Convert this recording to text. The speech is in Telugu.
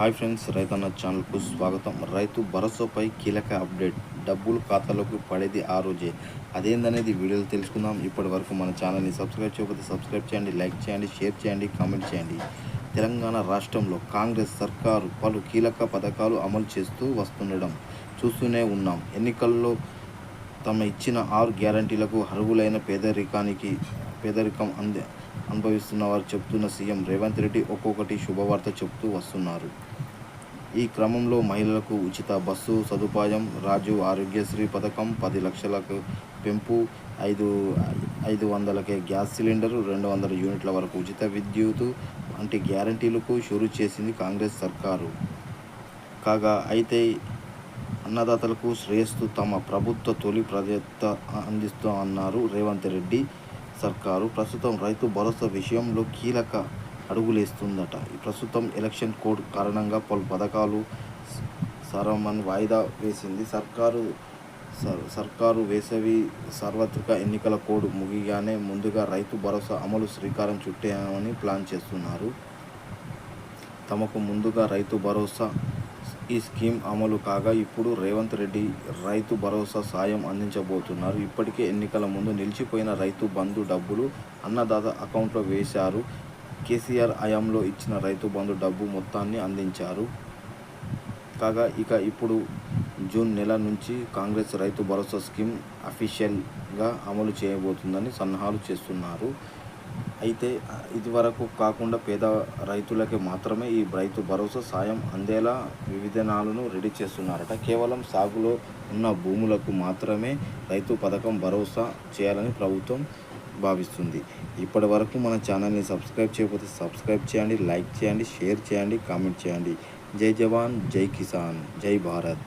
హాయ్ ఫ్రెండ్స్ రైతన్న ఛానల్కు స్వాగతం. రైతు భరోసాపై కీలక అప్డేట్. డబ్బులు ఖాతాలోకి పడేది ఆ రోజే. అదేందనేది వీడియోలో తెలుసుకుందాం. ఇప్పటి వరకు మన ఛానల్ని సబ్స్క్రైబ్ చేయకపోతే సబ్స్క్రైబ్ చేయండి లైక్ చేయండి షేర్ చేయండి కామెంట్ చేయండి. తెలంగాణ రాష్ట్రంలో కాంగ్రెస్ సర్కారు పలు కీలక పథకాలు అమలు చేస్తూ వస్తుండడం చూస్తూనే ఉన్నాం. ఎన్నికల్లో తమ ఇచ్చిన ఆరు గ్యారంటీలకు అర్హులైన పేదరికానికి పేదరికం అందే అనుభవిస్తున్న వారు చెప్తున్న సీఎం రేవంత్ రెడ్డి ఒక్కొక్కటి శుభవార్త చెబుతూ వస్తున్నారు. ఈ క్రమంలో మహిళలకు ఉచిత బస్సు సదుపాయం రాజు ఆరోగ్యశ్రీ పథకం పది లక్షలకు పెంపు ఐదు ఐదు వందలకే గ్యాస్ సిలిండర్ రెండు వందల యూనిట్ల వరకు ఉచిత విద్యుత్ వంటి గ్యారంటీలకు షురు చేసింది కాంగ్రెస్ సర్కారు. కాగా అయితే అన్నదాతలకు శ్రేయస్సు తమ ప్రభుత్వ తొలి ప్రాధాన్యత అందిస్తూ అన్నారు రేవంత్ రెడ్డి. సర్కారు ప్రస్తుతం రైతు భరోసా విషయంలో కీలక అడుగులేస్తుందట. ప్రస్తుతం ఎలక్షన్ కోడ్ కారణంగా పలు పథకాలు సరమన్ వాయిదా వేసింది. సర్కారు సర్కారు వేసవి సార్వత్రిక ఎన్నికల కోడ్ ముగియగానే ముందుగా రైతు భరోసా అమలు శ్రీకారం చుట్టేయమని ప్లాన్ చేస్తున్నారు. తమకు ముందుగా రైతు భరోసా ఈ స్కీమ్ అమలు కాగా ఇప్పుడు రేవంత్ రెడ్డి రైతు భరోసా సాయం అందించబోతున్నారు. ఇప్పటికే ఎన్నికల ముందు నిలిచిపోయిన రైతు బంధు డబ్బులు అన్నదాత అకౌంట్లో వేశారు. కేసీఆర్ హయాంలో ఇచ్చిన రైతు బంధు డబ్బు మొత్తాన్ని అందించారు. కాగా ఇక ఇప్పుడు జూన్ నెల నుంచి కాంగ్రెస్ రైతు భరోసా స్కీమ్ అఫీషియల్గా అమలు చేయబోతుందని సన్నాహాలు చేస్తున్నారు. అయితే ఇదివరకు కాకుండా పేద రైతులకి మాత్రమే ఈ రైతు భరోసా సాయం అందేలా వివిధనాలను రెడీ చేస్తున్నారట. కేవలం సాగులో ఉన్న భూములకు మాత్రమే రైతు పథకం భరోసా చేయాలని ప్రభుత్వం భావిస్తుంది. ఇప్పటి వరకు మన ఛానల్ని సబ్స్క్రైబ్ చేయకపోతే సబ్స్క్రైబ్ చేయండి లైక్ చేయండి షేర్ చేయండి కామెంట్ చేయండి. జై జవాన్ జై కిసాన్ జై భారత్.